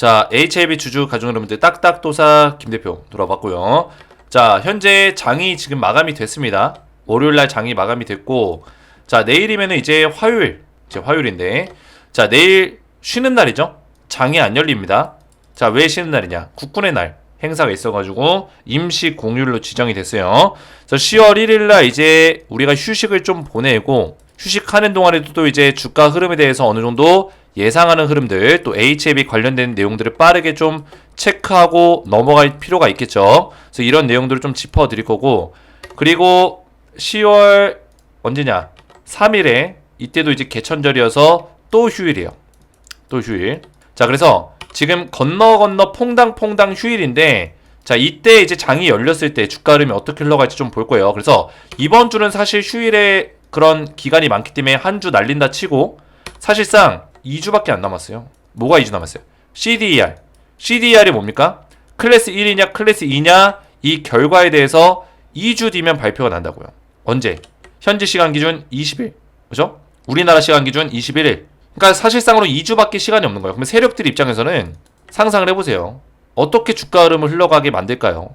자, HLB 주주 가족 여러분들 딱딱도사 김 대표 돌아봤고요. 자, 현재 장이 지금 마감이 됐습니다. 월요일 날 장이 마감이 됐고, 자, 내일이면은 이제 화요일, 이제 화요일인데, 자, 내일 쉬는 날이죠? 장이 안 열립니다. 자, 왜 쉬는 날이냐? 국군의 날. 행사가 있어가지고 임시 공휴일로 지정이 됐어요. 그래서 10월 1일 날 이제 우리가 휴식을 좀 보내고 휴식하는 동안에도 또 이제 주가 흐름에 대해서 어느 정도 예상하는 흐름들 또 HAB 관련된 내용들을 빠르게 좀 체크하고 넘어갈 필요가 있겠죠. 그래서 이런 내용들을 좀 짚어드릴 거고 그리고 10월 언제냐 3일에 이때도 이제 개천절이어서 또 휴일이에요. 또 휴일. 자 그래서 지금 건너 건너 퐁당퐁당 휴일인데 자 이때 이제 장이 열렸을 때 주가 흐름이 어떻게 흘러갈지 좀 볼 거예요. 그래서 이번 주는 사실 휴일에 그런 기간이 많기 때문에 한 주 날린다 치고 사실상 2주밖에 안 남았어요. 뭐가 2주 남았어요? CDR. CDR이 뭡니까? 클래스 1이냐 클래스 2냐 이 결과에 대해서 2주 뒤면 발표가 난다고요. 언제? 현지 시간 기준 20일. 그죠? 우리나라 시간 기준 21일. 그러니까 사실상으로 2주밖에 시간이 없는 거예요. 그러면 세력들 입장에서는 상상을 해보세요. 어떻게 주가 흐름을 흘러가게 만들까요?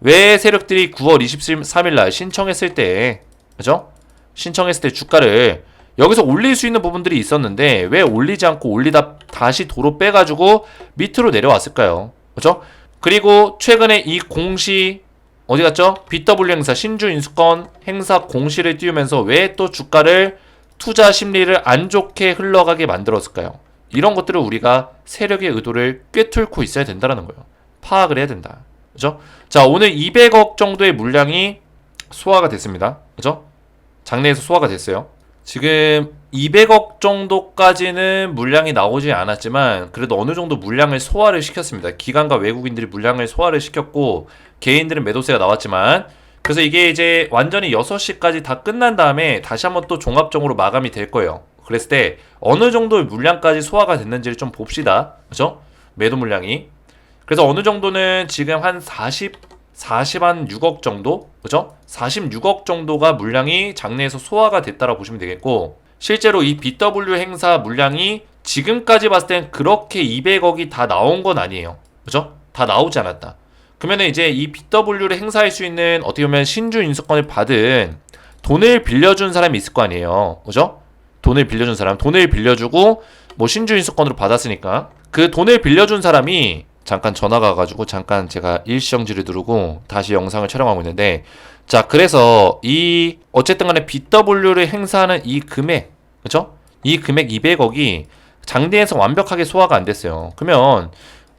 왜 세력들이 9월 23일 날 신청했을 때, 그죠? 신청했을 때 주가를 여기서 올릴 수 있는 부분들이 있었는데 왜 올리지 않고 올리다 다시 도로 빼가지고 밑으로 내려왔을까요? 그죠? 그리고 최근에 이 공시 어디 갔죠? BW 행사 신주 인수권 행사 공시를 띄우면서 왜 또 주가를 투자 심리를 안 좋게 흘러가게 만들었을까요? 이런 것들을 우리가 세력의 의도를 꿰뚫고 있어야 된다는 거예요. 파악을 해야 된다. 그죠? 자, 오늘 200억 정도의 물량이 소화가 됐습니다. 그죠? 장내에서 소화가 됐어요. 지금 200억 정도까지는 물량이 나오지 않았지만 그래도 어느 정도 물량을 소화를 시켰습니다. 기관과 외국인들이 물량을 소화를 시켰고 개인들은 매도세가 나왔지만 그래서 이게 이제 완전히 6시까지 다 끝난 다음에 다시 한번 또 종합적으로 마감이 될 거예요. 그랬을 때 어느 정도의 물량까지 소화가 됐는지를 좀 봅시다. 그죠? 매도 물량이. 그래서 어느 정도는 지금 한 40, 40한 6억 정도? 그죠? 46억 정도가 물량이 장내에서 소화가 됐다라고 보시면 되겠고 실제로 이 BW 행사 물량이 지금까지 봤을 땐 그렇게 200억이 다 나온 건 아니에요. 그죠? 다 나오지 않았다. 그러면 이제 이 BW를 행사할 수 있는 어떻게 보면 신주 인수권을 받은 돈을 빌려준 사람이 있을 거 아니에요. 그죠? 돈을 빌려준 사람, 돈을 빌려주고 뭐 신주 인수권으로 받았으니까 그 돈을 빌려준 사람이 잠깐 전화가 가지고 잠깐 제가 일시정지를 누르고 다시 영상을 촬영하고 있는데 자 그래서 이 어쨌든 간에 BW를 행사하는 이 금액 그죠? 이 금액 200억이 장대에서 완벽하게 소화가 안 됐어요. 그러면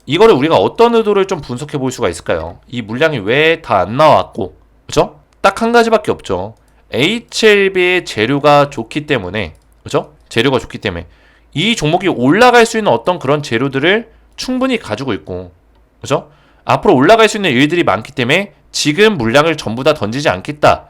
이거를 우리가 어떤 의도를 좀 분석해 볼 수가 있을까요? 이 물량이 왜 다 안 나왔고, 그죠? 딱 한 가지밖에 없죠. HLB의 재료가 좋기 때문에, 그죠? 재료가 좋기 때문에 이 종목이 올라갈 수 있는 어떤 그런 재료들을 충분히 가지고 있고, 그죠? 앞으로 올라갈 수 있는 일들이 많기 때문에 지금 물량을 전부 다 던지지 않겠다.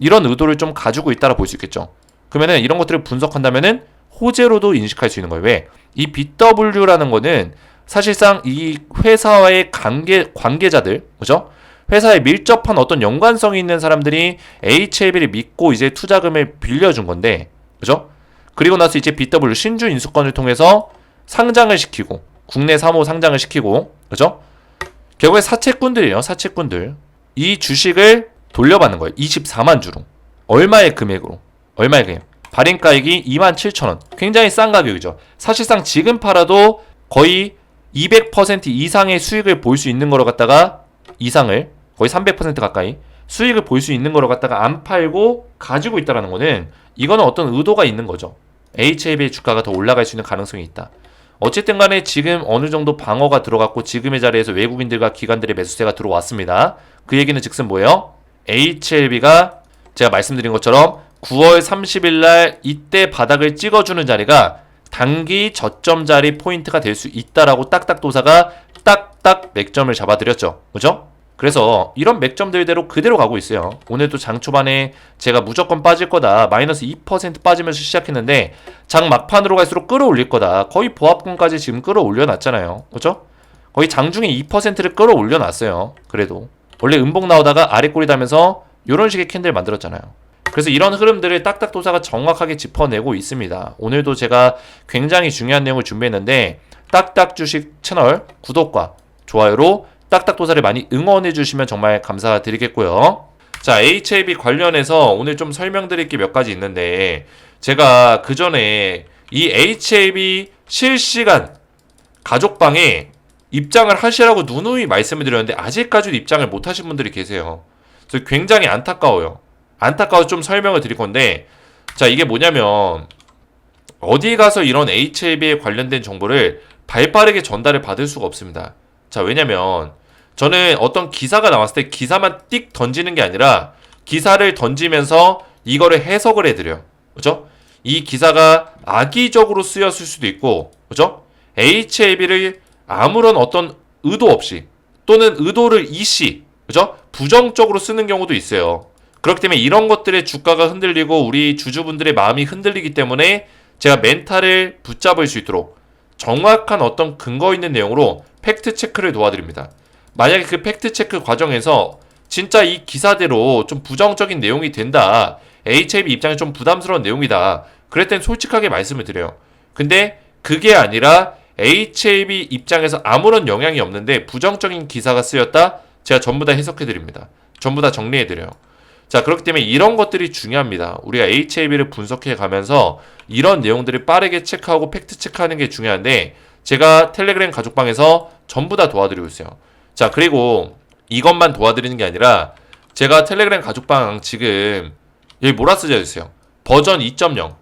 이런 의도를 좀 가지고 있다라 볼 수 있겠죠. 그러면은 이런 것들을 분석한다면은 호재로도 인식할 수 있는 거예요. 왜? 이 BW라는 거는 사실상 이 회사와의 관계 관계자들, 그죠? 회사에 밀접한 어떤 연관성이 있는 사람들이 HLB를 믿고 이제 투자금을 빌려준 건데, 그죠? 그리고 나서 이제 BW 신주 인수권을 통해서 상장을 시키고 국내 사모 상장을 시키고, 그죠? 결국에 사채꾼들이에요, 사채꾼들. 이 주식을 돌려받는 거예요. 24만 주로. 얼마의 금액으로? 얼마의 금액? 발행가액이 27,000원. 굉장히 싼 가격이죠. 사실상 지금 팔아도 거의 200% 이상의 수익을 볼 수 있는 거로 갖다가 이상을 거의 300% 가까이 수익을 볼 수 있는 거로 갖다가 안 팔고 가지고 있다라는 거는 이거는 어떤 의도가 있는 거죠. HLB의 주가가 더 올라갈 수 있는 가능성이 있다. 어쨌든 간에 지금 어느 정도 방어가 들어갔고 지금의 자리에서 외국인들과 기관들의 매수세가 들어왔습니다. 그 얘기는 즉슨 뭐예요? HLB가 제가 말씀드린 것처럼 9월 30일 날 이때 바닥을 찍어주는 자리가 단기 저점 자리 포인트가 될 수 있다라고 딱딱도사가 딱딱 맥점을 잡아드렸죠. 그죠? 그래서 이런 맥점들대로 그대로 가고 있어요. 오늘도 장 초반에 제가 무조건 빠질 거다. 마이너스 2% 빠지면서 시작했는데 장 막판으로 갈수록 끌어올릴 거다. 거의 보합권까지 지금 끌어올려 놨잖아요. 그죠? 거의 장중에 2%를 끌어올려 놨어요. 그래도. 원래 음봉 나오다가 아래 꼬리 달면서 이런 식의 캔들 만들었잖아요. 그래서 이런 흐름들을 딱딱도사가 정확하게 짚어내고 있습니다. 오늘도 제가 굉장히 중요한 내용을 준비했는데 딱딱 주식 채널 구독과 좋아요로 딱딱도사를 많이 응원해 주시면 정말 감사드리겠고요. 자, HAB 관련해서 오늘 좀 설명드릴 게 몇 가지 있는데 제가 그 전에 이 HAB 실시간 가족방에 입장을 하시라고 누누이 말씀을 드렸는데 아직까지도 입장을 못 하신 분들이 계세요. 그래서 굉장히 안타까워요. 안타까워서 좀 설명을 드릴 건데 자, 이게 뭐냐면 어디 가서 이런 HAB에 관련된 정보를 발빠르게 전달을 받을 수가 없습니다. 자, 왜냐면 저는 어떤 기사가 나왔을 때 기사만 띡 던지는 게 아니라 기사를 던지면서 이거를 해석을 해드려요. 그죠? 이 기사가 악의적으로 쓰였을 수도 있고, 그죠? HAB를 아무런 어떤 의도 없이 또는 의도를 이시, 그죠? 부정적으로 쓰는 경우도 있어요. 그렇기 때문에 이런 것들의 주가가 흔들리고 우리 주주분들의 마음이 흔들리기 때문에 제가 멘탈을 붙잡을 수 있도록 정확한 어떤 근거 있는 내용으로 팩트 체크를 도와드립니다. 만약에 그 팩트 체크 과정에서 진짜 이 기사대로 좀 부정적인 내용이 된다. HAB 입장에 좀 부담스러운 내용이다. 그럴 땐 솔직하게 말씀을 드려요. 근데 그게 아니라 HAB 입장에서 아무런 영향이 없는데 부정적인 기사가 쓰였다. 제가 전부 다 해석해 드립니다. 전부 다 정리해 드려요. 자, 그렇기 때문에 이런 것들이 중요합니다. 우리가 HAB를 분석해 가면서 이런 내용들을 빠르게 체크하고 팩트 체크하는 게 중요한데 제가 텔레그램 가족방에서 전부 다 도와드리고 있어요. 자, 그리고 이것만 도와드리는 게 아니라 제가 텔레그램 가족방 지금 여기 몰아쓰져 있어요. 버전 2.0.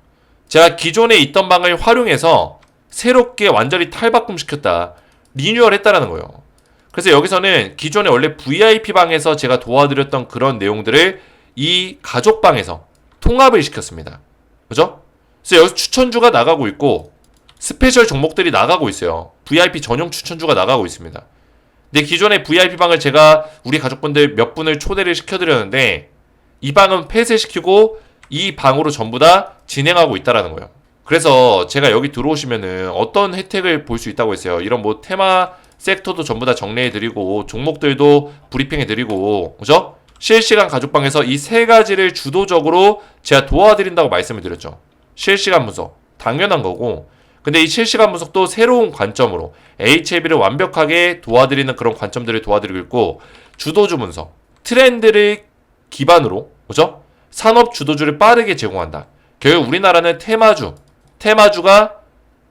제가 기존에 있던 방을 활용해서 새롭게 완전히 탈바꿈 시켰다. 리뉴얼 했다라는 거예요. 그래서 여기서는 기존에 원래 VIP 방에서 제가 도와드렸던 그런 내용들을 이 가족방에서 통합을 시켰습니다. 그죠? 그래서 여기서 추천주가 나가고 있고 스페셜 종목들이 나가고 있어요. VIP 전용 추천주가 나가고 있습니다. 근데 기존의 VIP 방을 제가 우리 가족분들 몇 분을 초대를 시켜드렸는데 이 방은 폐쇄시키고 이 방으로 전부 다 진행하고 있다라는 거예요. 그래서 제가 여기 들어오시면은 어떤 혜택을 볼 수 있다고 했어요. 이런 뭐 테마 섹터도 전부 다 정리해드리고 종목들도 브리핑해드리고 그죠? 실시간 가족방에서 이 세 가지를 주도적으로 제가 도와드린다고 말씀을 드렸죠. 실시간 분석 당연한 거고 근데 이 실시간 분석도 새로운 관점으로 HAB를 완벽하게 도와드리는 그런 관점들을 도와드리고 있고 주도주 분석 트렌드를 기반으로 그죠? 산업 주도주를 빠르게 제공한다. 결국 우리나라는 테마주 테마주가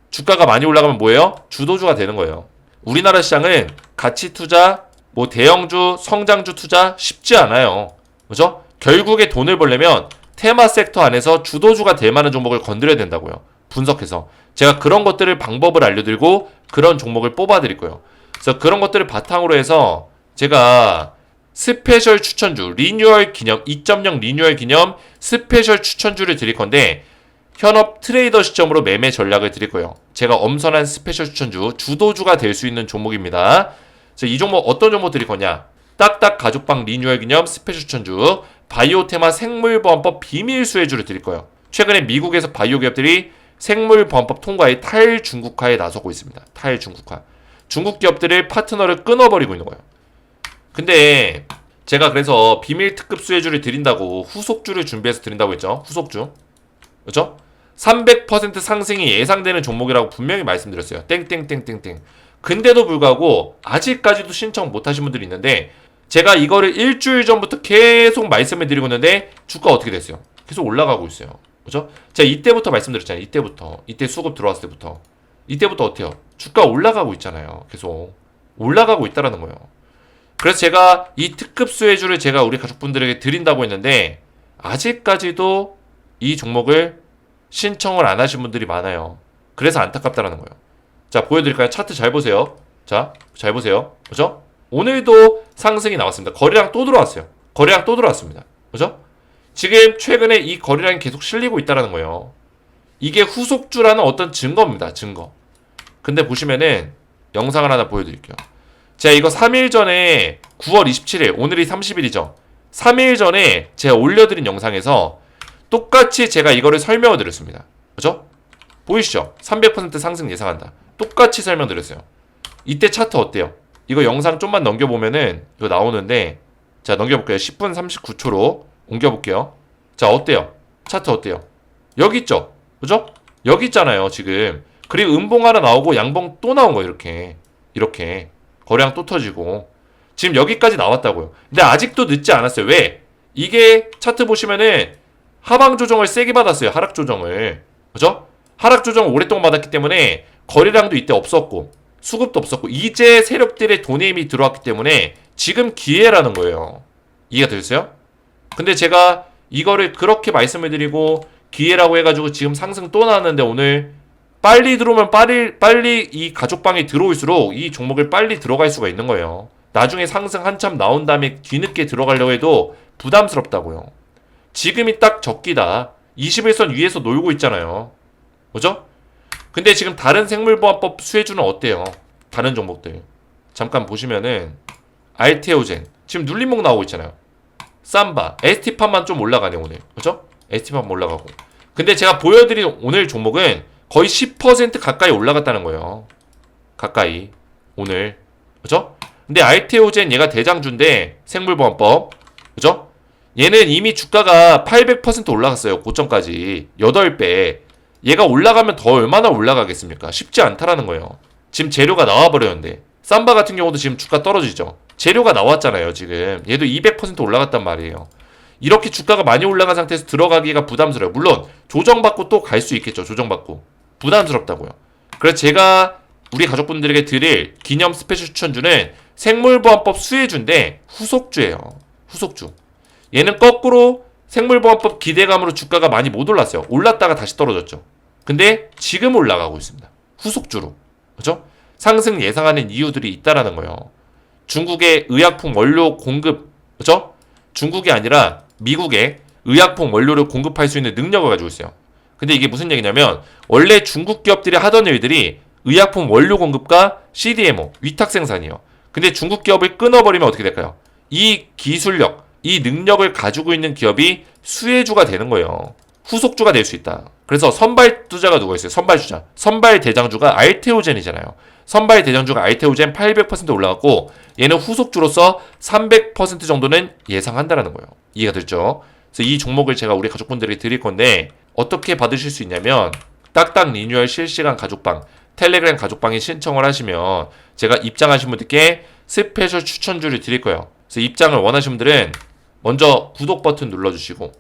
주가가 많이 올라가면 뭐예요? 주도주가 되는 거예요. 우리나라 시장은 가치 투자, 뭐 대형주, 성장주 투자 쉽지 않아요. 그죠? 결국에 돈을 벌려면 테마 섹터 안에서 주도주가 될 만한 종목을 건드려야 된다고요. 분석해서. 제가 그런 것들을 방법을 알려드리고 그런 종목을 뽑아드릴 거예요. 그래서 그런 것들을 바탕으로 해서 제가 스페셜 추천주, 리뉴얼 기념, 2.0 리뉴얼 기념 스페셜 추천주를 드릴 건데 현업 트레이더 시점으로 매매 전략을 드릴 거예요. 제가 엄선한 스페셜 추천주, 주도주가 될 수 있는 종목입니다. 이 종목 어떤 종목 드릴 거냐? 딱딱 가족방 리뉴얼 기념 스페셜 추천주, 바이오 테마 생물보험법 비밀 수혜주를 드릴 거예요. 최근에 미국에서 바이오 기업들이 생물보험법 통과에 탈중국화에 나서고 있습니다. 탈중국화. 중국 기업들의 파트너를 끊어버리고 있는 거예요. 근데 제가 그래서 비밀 특급 수혜주를 드린다고 후속주를 준비해서 드린다고 했죠. 후속주. 그렇죠? 300% 상승이 예상되는 종목이라고 분명히 말씀드렸어요. 땡땡땡땡땡. 근데도 불구하고 아직까지도 신청 못 하신 분들이 있는데 제가 이거를 일주일 전부터 계속 말씀을 드리고 있는데 주가 어떻게 됐어요? 계속 올라가고 있어요. 그죠? 제가 이때부터 말씀드렸잖아요. 이때부터. 이때 수급 들어왔을 때부터. 이때부터 어때요? 주가 올라가고 있잖아요. 계속. 올라가고 있다라는 거예요. 그래서 제가 이 특급 수혜주를 제가 우리 가족분들에게 드린다고 했는데 아직까지도 이 종목을 신청을 안 하신 분들이 많아요. 그래서 안타깝다라는 거예요. 자, 보여드릴까요? 차트 잘 보세요. 자, 잘 보세요. 그죠? 오늘도 상승이 나왔습니다. 거래량 또 들어왔어요. 거래량 또 들어왔습니다. 그죠? 지금 최근에 이 거래량이 계속 실리고 있다라는 거예요. 이게 후속주라는 어떤 증거입니다. 증거. 근데 보시면은 영상을 하나 보여드릴게요. 제가 이거 3일 전에 9월 27일, 오늘이 30일이죠. 3일 전에 제가 올려드린 영상에서 똑같이 제가 이거를 설명을 드렸습니다. 그죠? 보이시죠? 300% 상승 예상한다. 똑같이 설명드렸어요. 이때 차트 어때요? 이거 영상 좀만 넘겨보면은 이거 나오는데 자 넘겨볼게요. 10분 39초로 옮겨볼게요. 자 어때요? 차트 어때요? 여기 있죠? 그죠? 여기 있잖아요 지금 그리고 음봉 하나 나오고 양봉 또 나온 거예요. 이렇게 이렇게 거래량 또 터지고 지금 여기까지 나왔다고요. 근데 아직도 늦지 않았어요. 왜? 이게 차트 보시면은 하방 조정을 세게 받았어요. 하락 조정을. 그죠? 하락 조정을 오랫동안 받았기 때문에 거래량도 이때 없었고 수급도 없었고 이제 세력들의 돈의 힘이 들어왔기 때문에 지금 기회라는 거예요. 이해가 되셨어요? 근데 제가 이거를 그렇게 말씀을 드리고 기회라고 해가지고 지금 상승 또 나왔는데 오늘 빨리 들어오면 빨리 빨리 이 가족방에 들어올수록 이 종목을 빨리 들어갈 수가 있는 거예요. 나중에 상승 한참 나온 다음에 뒤늦게 들어가려고 해도 부담스럽다고요. 지금이 딱 적기다. 21선 위에서 놀고 있잖아요. 그죠? 근데 지금 다른 생물보안법 수혜주는 어때요? 다른 종목들. 잠깐 보시면은 알테오젠 지금 눌림목 나오고 있잖아요. 삼바, ST판만 좀 올라가네 오늘. 그죠? ST판 올라가고. 근데 제가 보여드린 오늘 종목은 거의 10% 가까이 올라갔다는 거예요. 가까이 오늘. 그죠? 근데 알테오젠 얘가 대장주인데 생물보안법. 그죠? 얘는 이미 주가가 800% 올라갔어요. 고점까지. 8배. 얘가 올라가면 더 얼마나 올라가겠습니까? 쉽지 않다라는 거예요. 지금 재료가 나와버렸는데. 삼바 같은 경우도 지금 주가 떨어지죠. 재료가 나왔잖아요, 지금. 얘도 200% 올라갔단 말이에요. 이렇게 주가가 많이 올라간 상태에서 들어가기가 부담스러워요. 물론, 조정받고 또 갈 수 있겠죠, 조정받고. 부담스럽다고요. 그래서 제가 우리 가족분들에게 드릴 기념 스페셜 추천주는 생물보안법 수혜주인데 후속주예요. 후속주. 얘는 거꾸로 생물보안법 기대감으로 주가가 많이 못 올랐어요. 올랐다가 다시 떨어졌죠. 근데 지금 올라가고 있습니다. 후속주로. 그죠? 상승 예상하는 이유들이 있다라는 거예요. 중국의 의약품 원료 공급, 그죠? 중국이 아니라 미국의 의약품 원료를 공급할 수 있는 능력을 가지고 있어요. 근데 이게 무슨 얘기냐면 원래 중국 기업들이 하던 일들이 의약품 원료 공급과 CDMO, 위탁 생산이에요. 근데 중국 기업을 끊어버리면 어떻게 될까요? 이 기술력, 이 능력을 가지고 있는 기업이 수혜주가 되는 거예요. 후속주가 될 수 있다. 그래서 선발 투자가 누가 있어요? 선발 주자. 선발 대장주가 알테오젠이잖아요. 선발 대장주가 알테오젠 800% 올라갔고 얘는 후속주로서 300% 정도는 예상한다라는 거예요. 이해가 됐죠? 그래서 이 종목을 제가 우리 가족분들에게 드릴 건데 어떻게 받으실 수 있냐면 딱딱 리뉴얼 실시간 가족방 텔레그램 가족방에 신청을 하시면 제가 입장하신 분들께 스페셜 추천주를 드릴 거예요. 그래서 입장을 원하시는 분들은 먼저 구독 버튼 눌러주시고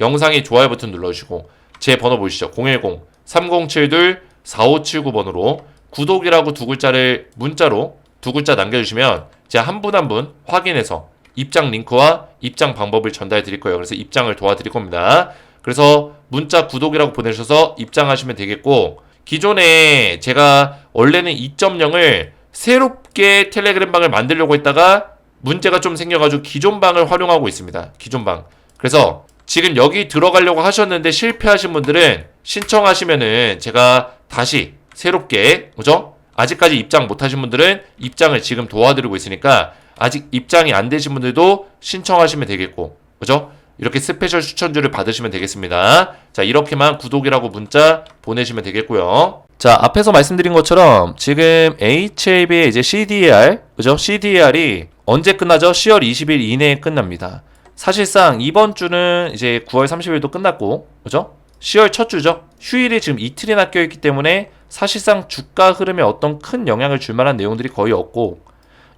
영상에 좋아요 버튼 눌러주시고 제 번호 보이시죠? 010-3072-4579번으로 구독이라고 두 글자를 문자로 두 글자 남겨주시면 제가 한 분 한 분 확인해서 입장 링크와 입장 방법을 전달해 드릴 거예요. 그래서 입장을 도와드릴 겁니다. 그래서 문자 구독이라고 보내셔서 입장하시면 되겠고 기존에 제가 원래는 2.0을 새롭게 텔레그램 방을 만들려고 했다가 문제가 좀 생겨가지고 기존 방을 활용하고 있습니다. 기존 방. 그래서 지금 여기 들어가려고 하셨는데 실패하신 분들은 신청하시면은 제가 다시 새롭게 그죠? 아직까지 입장 못하신 분들은 입장을 지금 도와드리고 있으니까 아직 입장이 안 되신 분들도 신청하시면 되겠고 그죠? 이렇게 스페셜 추천주를 받으시면 되겠습니다. 자 이렇게만 구독이라고 문자 보내시면 되겠고요. 자 앞에서 말씀드린 것처럼 지금 HLB의 이제 CDR 그죠? CDR이 언제 끝나죠? 10월 20일 이내에 끝납니다. 사실상 이번 주는 이제 9월 30일도 끝났고, 그죠? 10월 첫 주죠. 휴일이 지금 이틀이나 껴있기 때문에 사실상 주가 흐름에 어떤 큰 영향을 줄 만한 내용들이 거의 없고,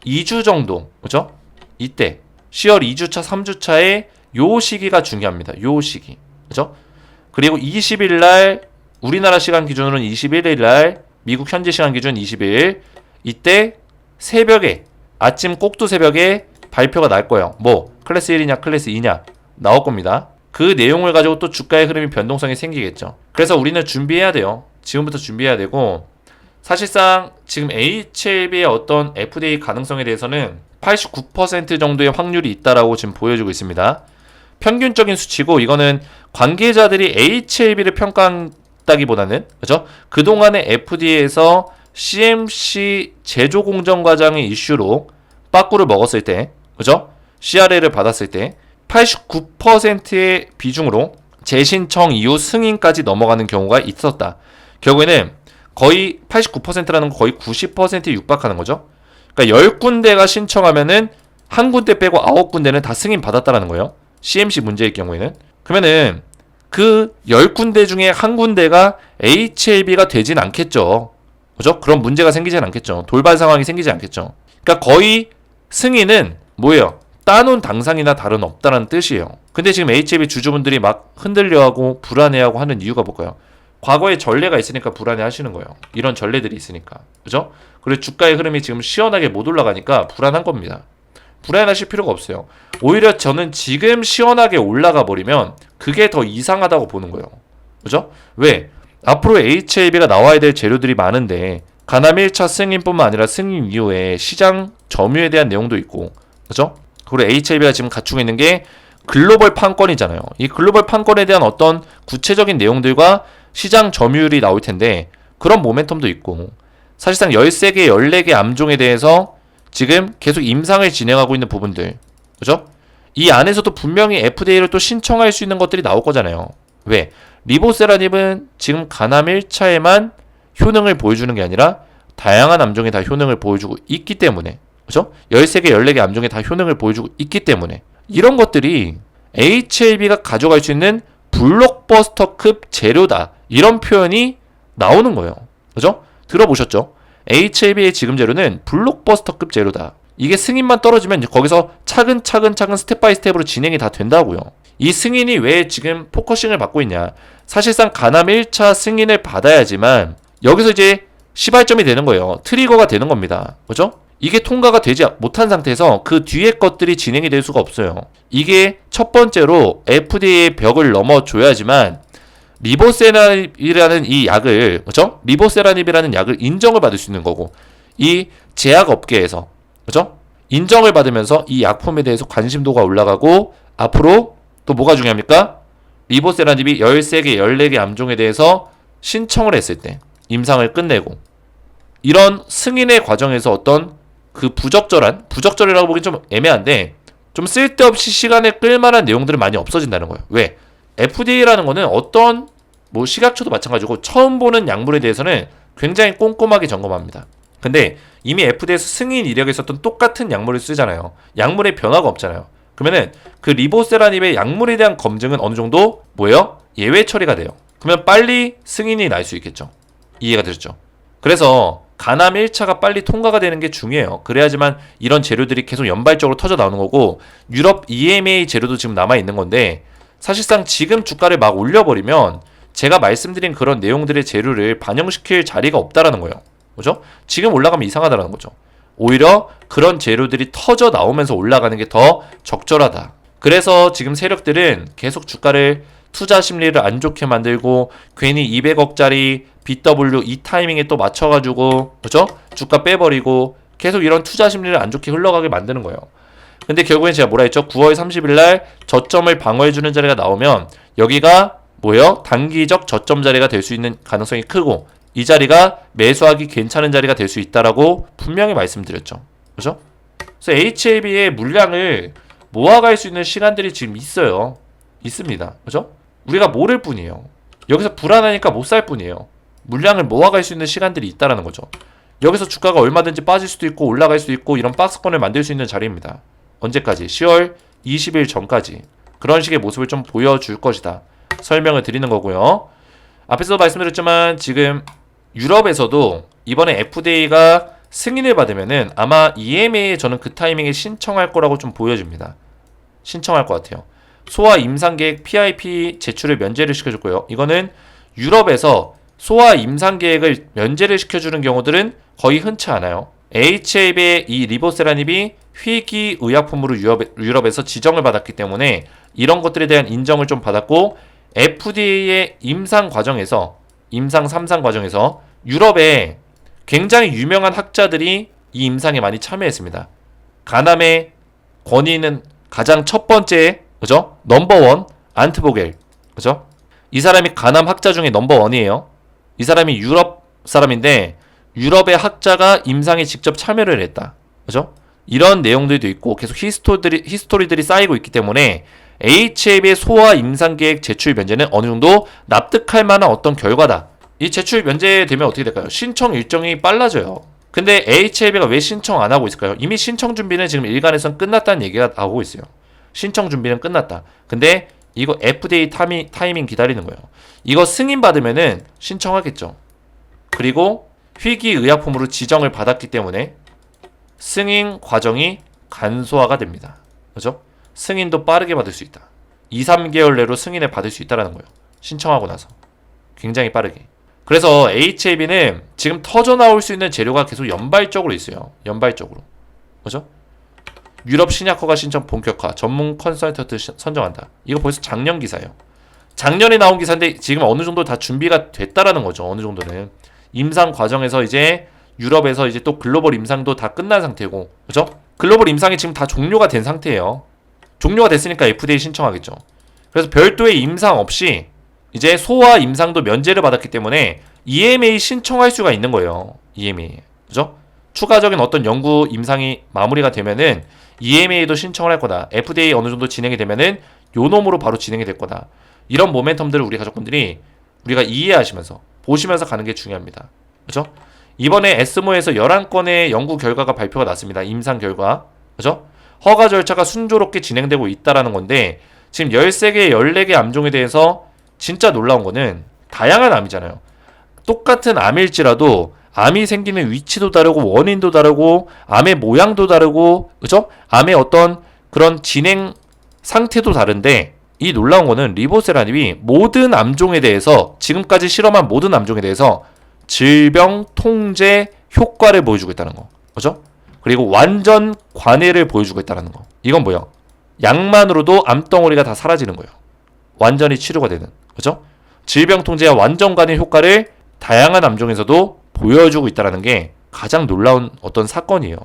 2주 정도, 그죠? 이때 10월 2주차, 3주차에 요 시기가 중요합니다. 요 시기, 그죠? 그리고 20일 날 우리나라 시간 기준으로는 21일 날 미국 현지 시간 기준 20일 이때 새벽에 아침 꼭두 새벽에 발표가 날 거예요. 뭐 클래스 1이냐 클래스 2냐 나올 겁니다. 그 내용을 가지고 또 주가의 흐름이 변동성이 생기겠죠. 그래서 우리는 준비해야 돼요. 지금부터 준비해야 되고 사실상 지금 HLB의 어떤 FDA 가능성에 대해서는 89% 정도의 확률이 있다라고 지금 보여주고 있습니다. 평균적인 수치고 이거는 관계자들이 HLB를 평가한다기보다는 그죠? 그동안의 FDA에서 CMC 제조 공정 과정의 이슈로 빠꾸를 먹었을 때, 그죠? CRA를 받았을 때 89%의 비중으로 재신청 이후 승인까지 넘어가는 경우가 있었다. 결국에는 거의 89%라는 거 거의 90%에 육박하는 거죠. 그러니까 10군데가 신청하면은 한 군데 빼고 9군데는 다 승인 받았다라는 거예요. CMC 문제일 경우에는. 그러면은 그 10군데 중에 한 군데가 HLB가 되진 않겠죠. 그죠? 그런 문제가 생기진 않겠죠. 돌발 상황이 생기지 않겠죠. 그러니까 거의 승인은 뭐예요? 따놓은 당상이나 다른 없다는 뜻이에요. 근데 지금 HLB 주주분들이 막 흔들려하고 불안해하고 하는 이유가 뭘까요? 과거에 전례가 있으니까 불안해 하시는 거예요. 이런 전례들이 있으니까. 그죠? 그리고 주가의 흐름이 지금 시원하게 못 올라가니까 불안한 겁니다. 불안하실 필요가 없어요. 오히려 저는 지금 시원하게 올라가 버리면 그게 더 이상하다고 보는 거예요. 그죠? 왜? 앞으로 HAB가 나와야 될 재료들이 많은데 가남 1차 승인뿐만 아니라 승인 이후에 시장 점유에 대한 내용도 있고 그죠? 그리고 HAB가 지금 갖추고 있는 게 글로벌 판권이잖아요. 이 글로벌 판권에 대한 어떤 구체적인 내용들과 시장 점유율이 나올 텐데 그런 모멘텀도 있고 사실상 13개, 14개 암종에 대해서 지금 계속 임상을 진행하고 있는 부분들 그죠? 이 안에서도 분명히 FDA를 또 신청할 수 있는 것들이 나올 거잖아요. 왜? 리보세라닙은 지금 가남 1차에만 효능을 보여주는 게 아니라 다양한 암종에 다 효능을 보여주고 있기 때문에 그죠? 13개, 14개 암종에 다 효능을 보여주고 있기 때문에 이런 것들이 HLB가 가져갈 수 있는 블록버스터급 재료다. 이런 표현이 나오는 거예요. 그죠? 들어보셨죠? HLB의 지금 재료는 블록버스터급 재료다. 이게 승인만 떨어지면 거기서 차근차근 차근 스텝 바이 스텝으로 진행이 다 된다고요. 이 승인이 왜 지금 포커싱을 받고 있냐? 사실상 가남 1차 승인을 받아야지만 여기서 이제 시발점이 되는 거예요. 트리거가 되는 겁니다. 그죠? 이게 통과가 되지 못한 상태에서 그 뒤에 것들이 진행이 될 수가 없어요. 이게 첫 번째로 FDA의 벽을 넘어줘야지만 리보세라닙이라는 이 약을 그죠? 리보세라닙이라는 약을 인정을 받을 수 있는 거고 이 제약 업계에서 그죠? 인정을 받으면서 이 약품에 대해서 관심도가 올라가고 앞으로 또 뭐가 중요합니까? 리보세라닙이 13개, 14개 암종에 대해서 신청을 했을 때 임상을 끝내고 이런 승인의 과정에서 어떤 그 부적절한 부적절이라고 보기 좀 애매한데 좀 쓸데없이 시간을 끌만한 내용들은 많이 없어진다는 거예요. 왜? FDA라는 거는 어떤 뭐 시각처도 마찬가지고 처음 보는 약물에 대해서는 굉장히 꼼꼼하게 점검합니다. 근데 이미 FDA에서 승인 이력에 있었던 똑같은 약물을 쓰잖아요. 약물에 변화가 없잖아요. 그러면은 그 리보세라닙의 약물에 대한 검증은 어느 정도 뭐예요? 예외 처리가 돼요. 그러면 빨리 승인이 날 수 있겠죠. 이해가 되셨죠? 그래서 가남 1차가 빨리 통과가 되는 게 중요해요. 그래야지만 이런 재료들이 계속 연발적으로 터져 나오는 거고 유럽 EMA 재료도 지금 남아 있는 건데 사실상 지금 주가를 막 올려버리면 제가 말씀드린 그런 내용들의 재료를 반영시킬 자리가 없다라는 거예요. 그죠? 지금 올라가면 이상하다라는 거죠. 오히려 그런 재료들이 터져 나오면서 올라가는 게 더 적절하다. 그래서 지금 세력들은 계속 주가를 투자 심리를 안 좋게 만들고 괜히 200억짜리 BW 이 타이밍에 또 맞춰가지고 그죠? 주가 빼버리고 계속 이런 투자 심리를 안 좋게 흘러가게 만드는 거예요. 근데 결국엔 제가 뭐라 했죠? 9월 30일 날 저점을 방어해주는 자리가 나오면 여기가 뭐요? 단기적 저점 자리가 될 수 있는 가능성이 크고 이 자리가 매수하기 괜찮은 자리가 될 수 있다라고 분명히 말씀드렸죠. 그죠? 그래서 HLB의 물량을 모아갈 수 있는 시간들이 지금 있어요. 있습니다. 그죠? 우리가 모를 뿐이에요. 여기서 불안하니까 못 살 뿐이에요. 물량을 모아갈 수 있는 시간들이 있다라는 거죠. 여기서 주가가 얼마든지 빠질 수도 있고 올라갈 수도 있고 이런 박스권을 만들 수 있는 자리입니다. 언제까지? 10월 20일 전까지 그런 식의 모습을 좀 보여줄 것이다. 설명을 드리는 거고요. 앞에서도 말씀드렸지만 지금 유럽에서도 이번에 FDA가 승인을 받으면은 아마 EMA에 저는 그 타이밍에 신청할 거라고 좀 보여집니다. 신청할 것 같아요. 소아 임상 계획 PIP 제출을 면제를 시켜줬고요. 이거는 유럽에서 소아 임상 계획을 면제를 시켜주는 경우들은 거의 흔치 않아요. HAB의 이 리보세라닙이 희귀 의약품으로 유럽, 유럽에서 지정을 받았기 때문에 이런 것들에 대한 인정을 좀 받았고 FDA의 임상 과정에서 임상 3상 과정에서 유럽에 굉장히 유명한 학자들이 이 임상에 많이 참여했습니다. 가남의 권위는 가장 첫 번째 그죠? 넘버원 안트보겔 그죠? 이 사람이 가남 학자 중에 넘버원이에요. 이 사람이 유럽 사람인데 유럽의 학자가 임상에 직접 참여를 했다. 그죠? 이런 내용들도 있고 계속 히스토리들이, 히스토리들이 쌓이고 있기 때문에 HAB의 소아 임상 계획 제출 면제는 어느 정도 납득할 만한 어떤 결과다. 이 제출 면제되면 어떻게 될까요? 신청 일정이 빨라져요. 근데 HAB가 왜 신청 안 하고 있을까요? 이미 신청 준비는 지금 일간에선 끝났다는 얘기가 나오고 있어요. 신청 준비는 끝났다. 근데 이거 FDA 타미, 타이밍 기다리는 거예요. 이거 승인 받으면은 신청하겠죠. 그리고 희귀 의약품으로 지정을 받았기 때문에 승인 과정이 간소화가 됩니다. 그죠? 승인도 빠르게 받을 수 있다. 2, 3개월 내로 승인을 받을 수 있다라는 거예요. 신청하고 나서. 굉장히 빠르게. 그래서 HAB는 지금 터져 나올 수 있는 재료가 계속 연발적으로 있어요. 연발적으로. 그죠? 유럽 신약허가 신청 본격화. 전문 컨설턴트 시- 선정한다. 이거 벌써 작년 기사예요. 작년에 나온 기사인데 지금 어느 정도 다 준비가 됐다라는 거죠. 어느 정도는. 임상 과정에서 이제 유럽에서 이제 또 글로벌 임상도 다 끝난 상태고. 그죠? 글로벌 임상이 지금 다 종료가 된 상태예요. 종료가 됐으니까 FDA 신청하겠죠. 그래서 별도의 임상 없이 이제 소아 임상도 면제를 받았기 때문에 EMA 신청할 수가 있는 거예요. EMA. 그죠? 추가적인 어떤 연구 임상이 마무리가 되면은 EMA도 신청을 할 거다. FDA 어느 정도 진행이 되면은 요 놈으로 바로 진행이 될 거다. 이런 모멘텀들을 우리 가족분들이 우리가 이해하시면서 보시면서 가는 게 중요합니다. 그죠? 이번에 에스모에서 11건의 연구 결과가 발표가 났습니다. 임상 결과. 그죠? 허가 절차가 순조롭게 진행되고 있다라는 건데 지금 13개, 14개 암종에 대해서 진짜 놀라운 거는 다양한 암이잖아요. 똑같은 암일지라도 암이 생기는 위치도 다르고 원인도 다르고 암의 모양도 다르고 그죠? 암의 어떤 그런 진행 상태도 다른데 이 놀라운 거는 리보세라님이 모든 암종에 대해서 지금까지 실험한 모든 암종에 대해서 질병 통제 효과를 보여주고 있다는 거. 그죠? 그리고 완전 관해를 보여주고 있다는 거. 이건 뭐야? 약만으로도 암덩어리가 다 사라지는 거예요. 완전히 치료가 되는. 그죠? 질병 통제와 완전 관해 효과를 다양한 암종에서도 보여주고 있다는 게 가장 놀라운 어떤 사건이에요.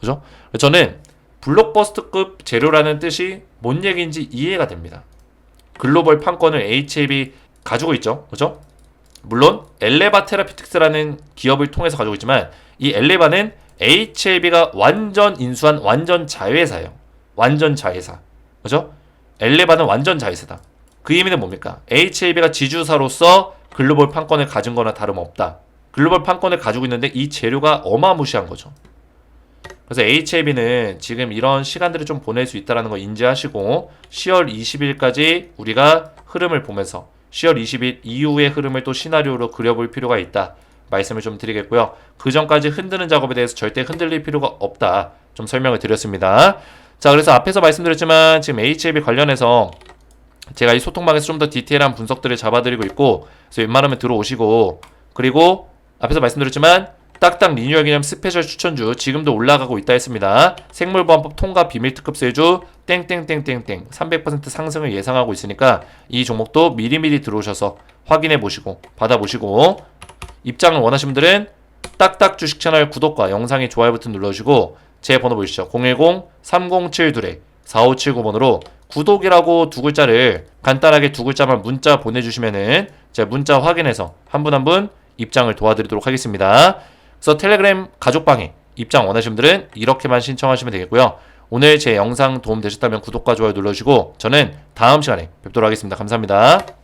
그죠? 저는 블록버스터급 재료라는 뜻이 뭔 얘기인지 이해가 됩니다. 글로벌 판권을 HAB 가지고 있죠. 그죠? 물론 엘레바 테라피틱스라는 기업을 통해서 가지고 있지만 이 엘레바는 HLB가 완전 인수한 완전 자회사예요. 완전 자회사. 그죠? 엘레바는 완전 자회사다. 그 의미는 뭡니까? HLB가 지주사로서 글로벌 판권을 가진 거나 다름없다. 글로벌 판권을 가지고 있는데 이 재료가 어마무시한 거죠. 그래서 HLB는 지금 이런 시간들을 좀 보낼 수 있다는 거 인지하시고 10월 20일까지 우리가 흐름을 보면서 10월 20일 이후의 흐름을 또 시나리오로 그려볼 필요가 있다. 말씀을 좀 드리겠고요. 그 전까지 흔드는 작업에 대해서 절대 흔들릴 필요가 없다. 좀 설명을 드렸습니다. 자, 그래서 앞에서 말씀드렸지만 지금 HLB 관련해서 제가 이 소통방에서 좀 더 디테일한 분석들을 잡아드리고 있고 그래서 웬만하면 들어오시고 그리고 앞에서 말씀드렸지만 딱딱 리뉴얼 기념 스페셜 추천주 지금도 올라가고 있다 했습니다. 생물보안법 통과 비밀 특급 세주 땡땡땡땡땡 300% 상승을 예상하고 있으니까 이 종목도 미리미리 들어오셔서 확인해 보시고 받아 보시고 입장을 원하시는 분들은 딱딱 주식 채널 구독과 영상의 좋아요 버튼 눌러주시고 제 번호 보이시죠? 010-3072-4579번으로 구독이라고 두 글자를 간단하게 두 글자만 문자 보내주시면은 제가 문자 확인해서 한분 한 분 입장을 도와드리도록 하겠습니다. 그래서 텔레그램 가족방에 입장 원하시는 분들은 이렇게만 신청하시면 되겠고요. 오늘 제 영상 도움 되셨다면 구독과 좋아요 눌러주시고 저는 다음 시간에 뵙도록 하겠습니다. 감사합니다.